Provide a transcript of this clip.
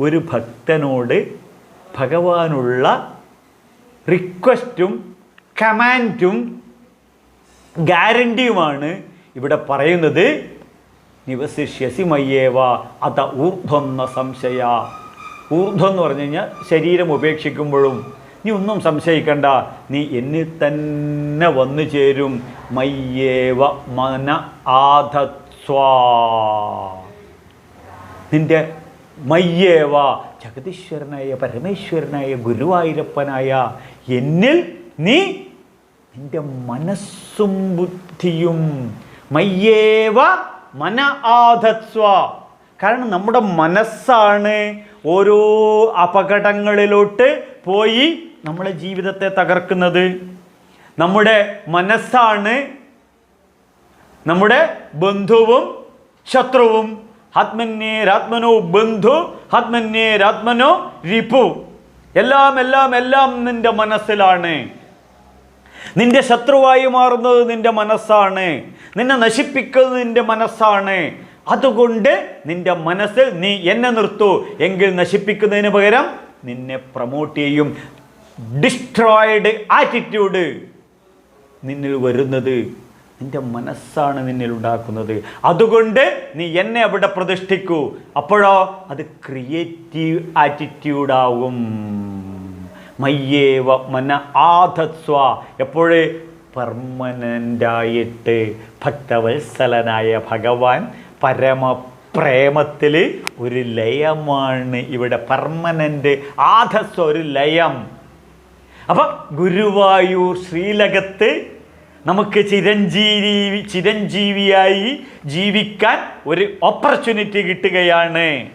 ഒരു ഭക്തനോട് ഭഗവാനുള്ള റിക്വസ്റ്റും കമാൻഡും ഗ്യാരണ്ടിയുമാണ് ഇവിടെ പറയുന്നത്. നിവസിഷ്യസി മയ്യേവ അത ഊർധ്വന്ന സംശയ. ഊർധ്വം എന്ന് പറഞ്ഞു കഴിഞ്ഞാൽ ശരീരം ഉപേക്ഷിക്കുമ്പോഴും നീ ഒന്നും സംശയിക്കണ്ട നീ എന്നിൽ തന്നെ വന്നു ചേരും. മയ്യേവ മന ആധസ്വാ നിന്റെ മയ്യേവ. ജഗതീശ്വരനായ പരമേശ്വരനായ ഗുരുവായൂരപ്പനായ എന്നിൽ നീ നിന്റെ മനസ്സും ബുദ്ധിയും മയ്യേവ മന ആധത്വ കാരണം നമ്മുടെ മനസ്സാണ് ഓരോ അപകടങ്ങളിലോട്ട് പോയി നമ്മളെ ജീവിതത്തെ തകർക്കുന്നത്. നമ്മുടെ മനസ്സാണ് നമ്മുടെ ബന്ധുവും ശത്രുവും. ആത്മന്യേരാത്മനോ ബന്ധു ആത്മന്യേരാത്മനോ റിപു എല്ലാം എല്ലാം എല്ലാം നിന്റെ മനസ്സിലാണ്. നിന്റെ ശത്രുവായി മാറുന്നത് നിന്റെ മനസ്സാണ്. നിന്നെ നശിപ്പിക്കുന്നത് നിന്റെ മനസ്സാണ്. അതുകൊണ്ട് നിന്റെ മനസ്സിൽ നീ എന്നെ നിർത്തു. എങ്കിൽ നശിപ്പിക്കുന്നതിന് പകരം നിന്നെ പ്രൊമോട്ട് ചെയ്യും. ഡിസ്ട്രോയിഡ് ആറ്റിറ്റ്യൂഡ് നിന്നിൽ വരുന്നത്. നിന്റെ മനസ്സാണ് നിന്നിൽ ഉണ്ടാക്കുന്നത്. അതുകൊണ്ട് നീ എന്നെ അവിടെ പ്രതിഷ്ഠിക്കൂ. അപ്പോഴോ അത് ക്രിയേറ്റീവ് ആറ്റിറ്റ്യൂഡാവും മയ്യേവ മന ആധസ്വ എപ്പോഴേ? പെർമനന്റായിട്ട് ഭക്തവത്സലനായ ഭഗവാൻ പരമ പ്രേമത്തിൽ ഒരു ലയമാണ് ഇവിടെ പെർമനന്റ് ആധസ്വ ഒരു ലയം. അപ്പം ഗുരുവായൂർ ശ്രീലകത്ത് നമുക്ക് ചിരഞ്ജീവി ചിരഞ്ജീവിയായി ജീവിക്കാൻ ഒരു ഓപ്പർച്യൂണിറ്റി കിട്ടുകയാണ്.